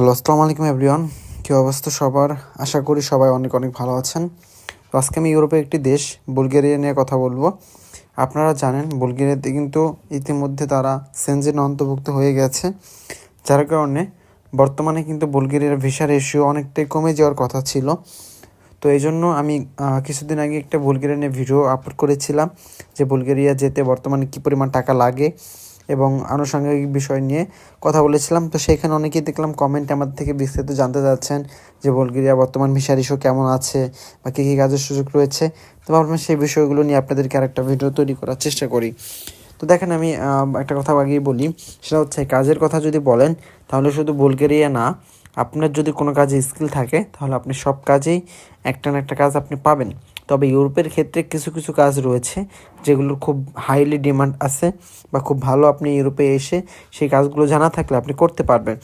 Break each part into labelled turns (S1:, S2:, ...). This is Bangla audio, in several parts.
S1: হ্যালো, আসসালামু আলাইকুম এভরিওয়ান। কী অবস্থা সবার? আশা করি সবাই অনেক অনেক ভালো আছেন। তো আজকে আমি ইউরোপের একটি দেশ, বুলগেরিয়া নিয়ে কথা বলব। আপনারা জানেন, বুলগেরিয়াতে কিন্তু ইতিমধ্যে তারা সেনজেন অন্তর্ভুক্ত হয়ে গেছে। যার কারণে বর্তমানে কিন্তু বুলগেরিয়ার ভিসা রেশিও অনেকটাই কমে যাওয়ার কথা ছিল। তো এই জন্য আমি কিছুদিন আগে একটা বুলগেরিয়া নিয়ে ভিডিও আপলোড করেছিলাম যে বুলগেরিয়া যেতে বর্তমানে কী পরিমাণ টাকা লাগে। এবং আনুষঙ্গিক বিষয় নিয়ে কথা বলেছিলাম। তো সেখানে অনেকেই দেখলাম কমেন্ট আমার থেকে বিস্তারিত জানতে চাচ্ছেন যে বুলগেরিয়া বর্তমান ভিসা রেশিও কেমন আছে বা কী কী কাজের সুযোগ রয়েছে। তো ভাবলাম সেই বিষয়গুলো নিয়ে আপনাদেরকে আরেকটা ভিডিও তৈরি করার চেষ্টা করি। তো দেখেন আমি একটা কথা আগেই বলি, সেটা হচ্ছে কাজের কথা যদি বলেন, তাহলে শুধু বুলগেরিয়া না, আপনার যদি কোনো কাজে স্কিল থাকে, তাহলে আপনি সব কাজেই একটা না একটা কাজ আপনি পাবেন। তবে ইউরোপের ক্ষেত্রে কিছু কিছু কাজ রয়েছে যেগুলোর খুব হাইলি ডিমান্ড আছে বা খুব ভালো আপনি ইউরোপে এসে সেই কাজগুলো জানা থাকলে আপনি করতে পারবেন।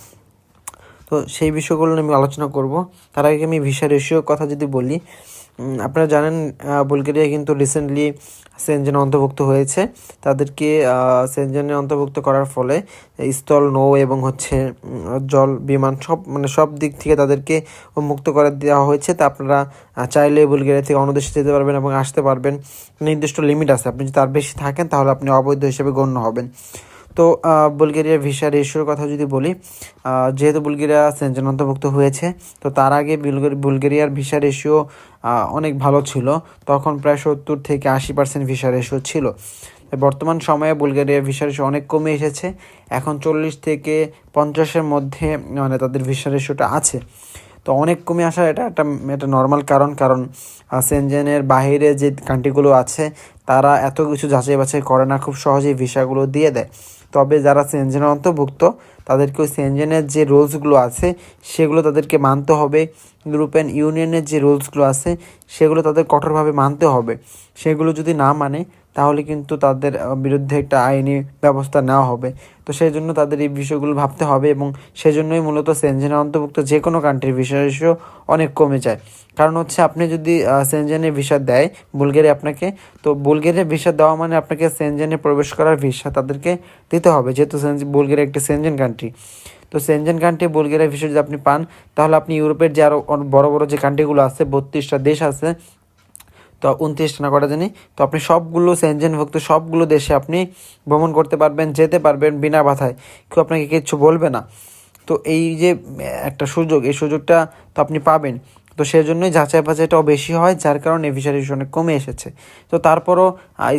S1: তো সেই বিষয়গুলো নিয়ে আমি আলোচনা করব। তার আগে আমি ভিসা রেশিওর কথা যদি বলি আপনারা জানেন বুলগেরিয়া কিন্তু রিসেন্টলি সেনজেনে অন্তর্ভুক্ত হয়েছে। তাদেরকে সেনজেনে অন্তর্ভুক্ত করার ফলে স্থল, নৌ এবং হচ্ছে জল, বিমান সব মানে সব দিক থেকে তাদেরকে মুক্ত করে দেওয়া হয়েছে। তা আপনারা চাইলে বুলগেরিয়া থেকে অন্য দেশে যেতে পারবেন এবং আসতে পারবেন। নির্দিষ্ট লিমিট আছে। আপনি যদি তার বেশি থাকেন, তাহলে আপনি অবৈধ হিসেবে গণ্য হবেন। তো বুলগেরিয়ার ভিসা রেশিওর কথা যদি বলি যেহেতু বুলগেরিয়া সেনজেন অন্তর্ভুক্ত হয়েছে, তো তার আগে বুলগেরি- বুলগেরিয়ার ভিসা রেশিও অনেক ভালো ছিল। তখন প্রায় সত্তর থেকে আশি পার্সেন্ট ভিসা রেশিও ছিল। বর্তমান সময়ে বুলগেরিয়ার ভিসা রেশিও অনেক কমে এসেছে। এখন চল্লিশ থেকে পঞ্চাশের মধ্যে মানে তাদের ভিসা রেশিওটা আছে। তো অনেক কমে আসার এটা একটা, এটা নর্মাল কারণ। কারণ সেনজেনের বাইরে যে কান্ট্রিগুলো আছে, তারা এত কিছু যাচাই বাছাই করে না, খুব সহজেই ভিসাগুলো দিয়ে দেয়। তবে যারা সেনজেনের অন্তর্ভুক্ত, তাদেরকে ওই সেনজেনের যে রুলসগুলো আছে, সেগুলো তাদেরকে মানতে হবে। ইউরোপিয়ান ইউনিয়নের যে রুলসগুলো আছে, সেগুলো তাদের কঠোরভাবে মানতে হবে। সেগুলো যদি না মানে তাহলে কিন্তু তাদের বিরুদ্ধে একটা আইনি ব্যবস্থা নেওয়া হবে। তো সেই জন্য তাদের এই বিষয়গুলো ভাবতে হবে এবং সেই জন্যই মূলত সেনজেনে অন্তর্ভুক্ত যে কোনো কান্ট্রির রেশিও অনেক কমে যায়। কারণ হচ্ছে আপনি যদি সেনজেনে ভিসা দেয় বুলগেরিয়া আপনাকে, তো বুলগেরিয়া ভিসা দেওয়া মানে আপনাকে সেনজেনে প্রবেশ করার ভিসা তাদেরকে দিতে হবে। যেহেতু বুলগেরিয়া একটি সেনজেন কান্ট্রি তো সেনজেন কান্ট্রি বুলগেরিয়া ভিসা যদি আপনি পান, তাহলে আপনি ইউরোপের যে আরও বড় বড় যে কান্ট্রিগুলো আছে, বত্রিশটা দেশ আছে, তো উনত্রিশটা না কটা জানি, তো আপনি সবগুলো সেনজেনভুক্ত সবগুলো দেশে আপনি ভ্রমণ করতে পারবেন, যেতে পারবেন বিনা বাধায়। কেউ আপনাকে কিচ্ছু বলবে না। তো এই যে, একটা সুযোগ, এই সুযোগটা তো আপনি পাবেন। তো সেই জন্যই যাচাই বাছাইটাও বেশি হয়, যার কারণে ভিসা রেশিও অনেক কমে এসেছে। তো তারপরও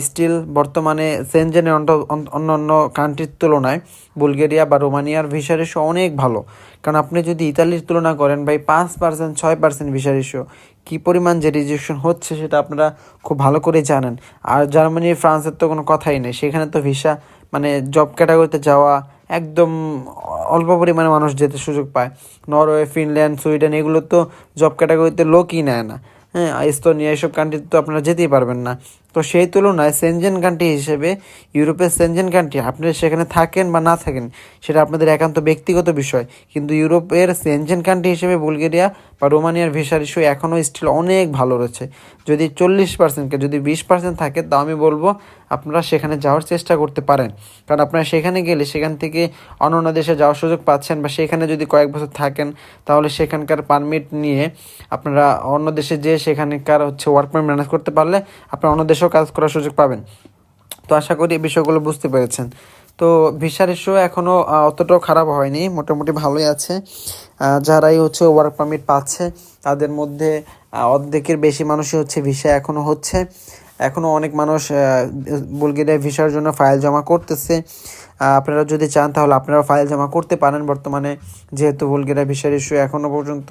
S1: স্টিল বর্তমানে সেনজেনের অন্য অন্য কান্ট্রির তুলনায় বুলগেরিয়া বা রোমানিয়ার ভিসা রেশিও অনেক ভালো। কারণ আপনি যদি ইতালির তুলনা করেন, ভাই, পাঁচ পার্সেন্ট ছয় পার্সেন্ট ভিসা রেশিও কী পরিমাণ যে রিজেকশন হচ্ছে সেটা আপনারা খুব ভালো করে জানেন। আর জার্মানি ফ্রান্সের তো কোনো কথাই নেই। সেখানে তো ভিসা মানে জব ক্যাটাগরিতে যাওয়া একদম অল্প পরিমাণে মানুষ যেতে সুযোগ পায়। নরওয়ে, ফিনল্যান্ড, সুইডেন এগুলো তো জব ক্যাটাগরিতে লোকই নেয় না। হ্যাঁ এস্তোনিয়া এইসব কান্ট্রিতে তো আপনারা যেতেই পারবেন না। তো সেই তুলনায় সেনজেন কান্ট্রি হিসেবে ইউরোপের সেনজেন কান্ট্রি আপনি সেখানে থাকেন বা না থাকেন, সেটা আপনাদের একান্ত ব্যক্তিগত বিষয়। কিন্তু ইউরোপের সেনজেন কান্ট্রি হিসেবে বুলগেরিয়া বা রোমানিয়ার ভিসার ইস্যু এখনও স্টিল অনেক ভালো রয়েছে। যদি চল্লিশ পার্সেন্টকে যদি বিশ পার্সেন্ট থাকে, তো আমি বলব আপনারা সেখানে যাওয়ার চেষ্টা করতে পারেন। কারণ আপনারা সেখানে গেলে সেখান থেকে অন্য অন্য দেশে যাওয়ার সুযোগ পাচ্ছেন বা সেখানে যদি কয়েক বছর থাকেন, তাহলে সেখানকার পারমিট নিয়ে আপনারা অন্য দেশে যেয়ে সেখানকার হচ্ছে ওয়ার্ক পারমিট ম্যানেজ করতে পারলে আপনারা অন্য দেশেও কাজ করার সুযোগ পাবেন। তো আশা করি এই বিষয়গুলো বুঝতে পেরেছেন। তো ভিসার ইস্যু এখনও অতটাও খারাপ হয়নি, মোটামুটি ভালোই আছে। যারাই হচ্ছে ওয়ার্ক পারমিট পাচ্ছে, তাদের মধ্যে অর্ধেকের বেশি মানুষই হচ্ছে ভিসা এখনও হচ্ছে। এখনও অনেক মানুষ বুলগেরিয়া ভিসার জন্য ফাইল জমা করতেছে। আপনারা যদি চান তাহলে আপনারা ফাইল জমা করতে পারেন। বর্তমানে যেহেতু বুলগেরিয়া ভিসার ইস্যু এখনও পর্যন্ত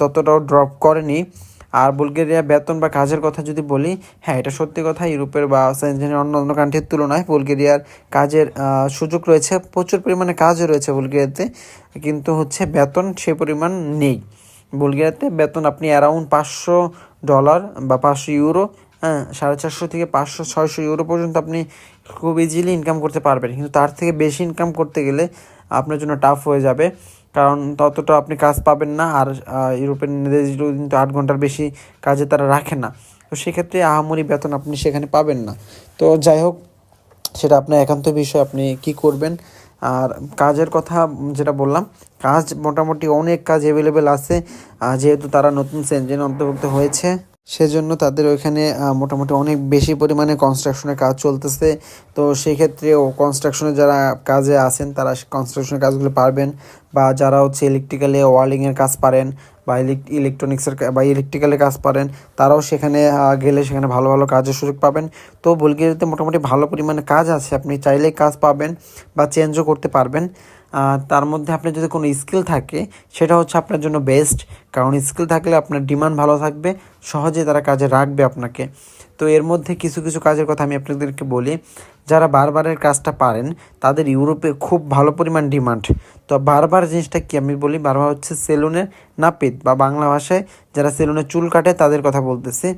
S1: ততটাও ড্রপ করেনি। আর বুলগেরিয়া বেতন বা কাজের কথা যদি বলি হ্যাঁ এটা সত্যি কথা, ইউরোপের বা সেনজেনের অন্য অন্য কান্ট্রির তুলনায় বুলগেরিয়ার কাজের সুযোগ রয়েছে, প্রচুর পরিমাণে কাজও রয়েছে বুলগেরিয়াতে, কিন্তু হচ্ছে বেতন সে পরিমাণ নেই। বুলগেরিয়াতে বেতন আপনি অ্যারাউন্ড পাঁচশো ডলার বা পাঁচশো ইউরো হ্যাঁ সাড়ে চারশো থেকে পাঁচশো, ছয়শো ইউরো পর্যন্ত আপনি খুব ইজিলি ইনকাম করতে পারবেন। কিন্তু তার থেকে বেশি ইনকাম করতে গেলে আপনার জন্য টাফ হয়ে যাবে। কারণ ততটা আপনি কাজ পাবেন না আর ইউরোপের দেশগুলো কিন্তু আট ঘণ্টার বেশি কাজে তারা রাখে না। তো সেক্ষেত্রে আহামরি বেতন আপনি সেখানে পাবেন না। তো যাই হোক, সেটা আপনার একান্ত বিষয়, আপনি কি করবেন? আর কাজের কথা যেটা বললাম, কাজ মোটামুটি অনেক কাজ অ্যাভেলেবেল আছে। যেহেতু তারা নতুন সেঞ্জেন অন্তর্ভুক্ত হয়েছে। সেজন্য তাদের ওইখানে মোটামুটি অনেক বেশি পরিমাণে কনস্ট্রাকশনের কাজ চলতেছে। তো সেক্ষেত্রে কনস্ট্রাকশনে যারা কাজে আছেন, তারা কনস্ট্রাকশনের কাজগুলো পারবেন বা যারা হচ্ছে ইলেকট্রিক্যালে ওয়ার্লিংয়ের কাজ পারেন বা ইলেকট্রনিক্সের বা ইলেকট্রিক্যালের কাজ পারেন, তারাও সেখানে গেলে সেখানে ভালো ভালো কাজের সুযোগ পাবেন। তো বুলগেরিয়াতে মোটামুটি ভালো পরিমাণে কাজ আছে। আপনি চাইলেই কাজ পাবেন বা চেঞ্জও করতে পারবেন। তার মধ্যে আপনার যদি কোনো স্কিল থাকে, সেটা হচ্ছে আপনার জন্য বেস্ট। কারণ স্কিল থাকলে আপনার ডিমান্ড ভালো থাকবে, সহজে তারা কাজে রাখবে আপনাকে। তো এর মধ্যে কিছু কিছু কাজের কথা আমি আপনাদেরকে বলি। যারা বারবারের কাজটা পারেন, তাদের ইউরোপে খুব ভালো পরিমাণ ডিমান্ড। তো বারবার জিনিসটা কি আমি বলি? বারবার হচ্ছে সেলুনের নাপিত বা বাংলা ভাষায় যারা সেলুনে চুল কাটে, তাদের কথা বলতেছি।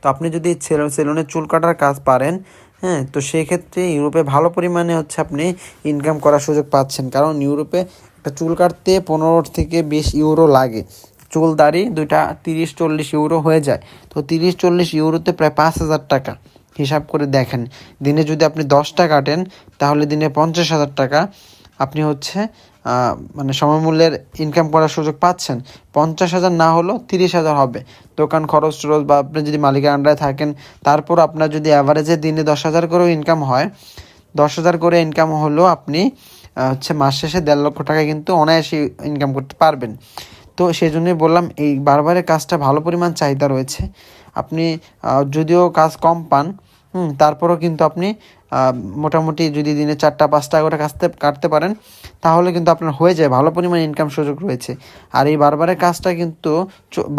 S1: তো আপনি যদি সেলুনে চুল কাটার কাজ পারেন হ্যাঁ তো সেক্ষেত্রে ইউরোপে ভালো পরিমাণে হচ্ছে আপনি ইনকাম করার সুযোগ পাচ্ছেন। কারণ ইউরোপে একটা চুল কাটতে পনেরো থেকে বিশ ইউরো লাগে। চুল দাড়ি দুইটা তিরিশ চল্লিশ ইউরো হয়ে যায়। তো তিরিশ চল্লিশ ইউরোতে প্রায় পাঁচ হাজার টাকা হিসাব করে দেখেন। দিনে যদি আপনি দশটা কাটেন, তাহলে দিনে পঞ্চাশ হাজার টাকা আপনি হচ্ছে মানে সমমূল্যের ইনকাম করার সুযোগ পাচ্ছেন। পঞ্চাশ হাজার না হলেও তিরিশ হাজার হবে। দোকান খরচ টরচ বা আপনি যদি মালিকের আন্ডারে থাকেন, তারপর আপনার যদি অ্যাভারেজে দিনে দশ হাজার করেও ইনকাম হয়, দশ হাজার করে ইনকাম হলেও আপনি হচ্ছে মাস শেষে দেড় লক্ষ টাকা কিন্তু অনায়াসে ইনকাম করতে পারবেন। তো সেই জন্যই বললাম, এই বারবারের কাজটা ভালো পরিমাণ চাহিদা রয়েছে। আপনি যদিও কাজ কম পান, হুম, তারপরেও কিন্তু আপনি মোটামুটি যদি দিনে চারটা, পাঁচটা করে কাজতে, কাটতে পারেন তাহলে কিন্তু আপনার হয়ে যায়, ভালো পরিমাণ ইনকাম সুযোগ রয়েছে। আর এই বারবারের কাজটা কিন্তু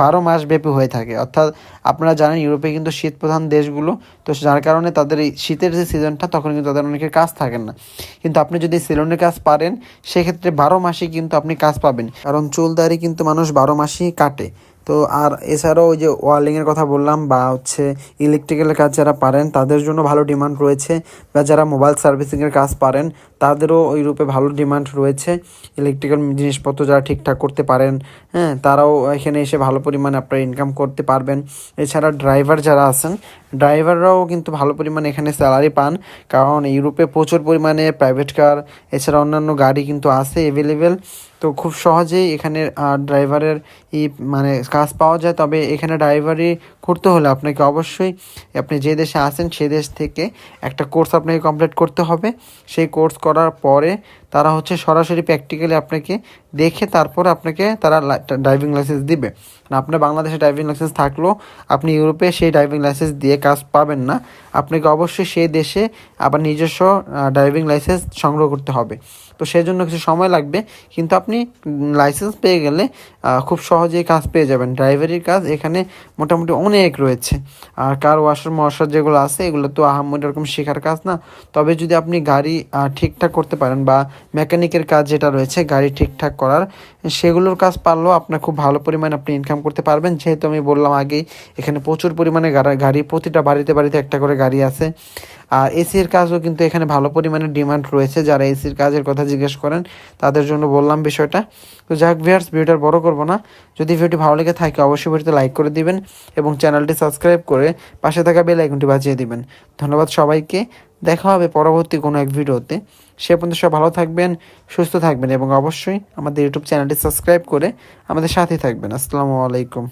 S1: বারো মাস ব্যাপী হয়ে থাকে। অর্থাৎ আপনারা জানেন, ইউরোপে কিন্তু শীত প্রধান দেশগুলো, তো যার কারণে তাদের এই শীতের যে সিজনটা তখন কিন্তু তাদের অনেকের কাজ থাকে না। কিন্তু আপনি যদি সেলুনের কাজ পারেন, সেক্ষেত্রে বারো মাসেই কিন্তু আপনি কাজ পাবেন। কারণ চুলদারি কিন্তু মানুষ বারো মাসেই কাটে। তো আর এছাড়াও ওই যে ওয়ার্লিংয়ের কথা বললাম বা হচ্ছে ইলেকট্রিক্যালের কাজ যারা পারেন, তাদের জন্য ভালো ডিমান্ড রয়েছে বা যারা মোবাইল সার্ভিসিংয়ের কাজ পারেন, তাদেরও ওই রূপে ভালো ডিমান্ড রয়েছে। ইলেকট্রিক্যাল জিনিসপত্র যারা ঠিকঠাক করতে পারেন হ্যাঁ তারাও এখানে এসে ভালো পরিমাণে আপনারা ইনকাম করতে পারবেন। এছাড়া ড্রাইভার যারা আছেন ড্রাইভাররাও কিন্তু ভালো পরিমাণে এখানে স্যালারি পান। কারণ ইউরোপে প্রচুর পরিমাণে প্রাইভেট কার এছাড়া অন্যান্য গাড়ি কিন্তু আছে অ্যাভেলেবেল তো খুব সহজেই এখানে ড্রাইভারের ই মানে কাজ পাওয়া যায়। তবে এখানে ড্রাইভারি করতে হলে আপনাকে অবশ্যই, আপনি যে দেশে আছেন সে দেশ থেকে একটা কোর্স আপনাকে কমপ্লিট করতে হবে। সেই কোর্স করার পরে তারা হচ্ছে সরাসরি প্র্যাকটিক্যালি আপনাকে দেখে তারপর আপনাকে তারা ড্রাইভিং লাইসেন্স দিবে। আপনার বাংলাদেশে ড্রাইভিং লাইসেন্স থাকলেও আপনি ইউরোপে সেই ড্রাইভিং লাইসেন্স দিয়ে কাজ পাবেন না। আপনাকে অবশ্যই সেই দেশে আবার নিজস্ব ড্রাইভিং লাইসেন্স সংগ্রহ করতে হবে। তো সেই জন্য কিছু সময় লাগবে। কিন্তু আপনি লাইসেন্স পেয়ে গেলে খুব সহজেই কাজ পেয়ে যাবেন। ড্রাইভারির কাজ এখানে মোটামুটি অনেক রয়েছে। আর কার ওয়াশার মশার যেগুলো আছে, এগুলো তো আহামরি এরকম শেখার কাজ না। তবে যদি আপনি গাড়ি ঠিকঠাক করতে পারেন বা মেকানিকের কাজ যেটা রয়েছে, গাড়ি ঠিকঠাক করার, সেগুলোর কাজ পারলেও আপনার খুব ভালো পরিমাণে আপনি ইনকাম করতে পারবেন। যেহেতু আমি বললাম আগেই, এখানে প্রচুর পরিমাণে গাড়ি, প্রতিটা বাড়িতে বাড়িতে একটা করে গাড়ি আছে। আর এসির কাজও কিন্তু এখানে ভালো পরিমাণে ডিমান্ড রয়েছে। যারা এসির কাজের কথা জিজ্ঞেস করেন, তাদের জন্য বললাম বিষয়টা। তো যাক ভিউয়ার্স ভিডিওটা বড় করব না। যদি ভিডিওটি ভালো লেগে থাকে, অবশ্যই ভিডিওতে লাইক করে দিবেন এবং চ্যানেলটি সাবস্ক্রাইব করে পাশে থাকা বেল আইকনটি বাজিয়ে দিবেন। ধন্যবাদ সবাইকে। দেখা হবে পরবর্তী কোনো এক ভিডিওতে। সে পর্যন্ত সব ভালো থাকবেন, সুস্থ থাকবেন এবং অবশ্যই আমাদের ইউটিউব চ্যানেলটি সাবস্ক্রাইব করে আমাদের সাথে থাকবেন। আসসালামু আলাইকুম।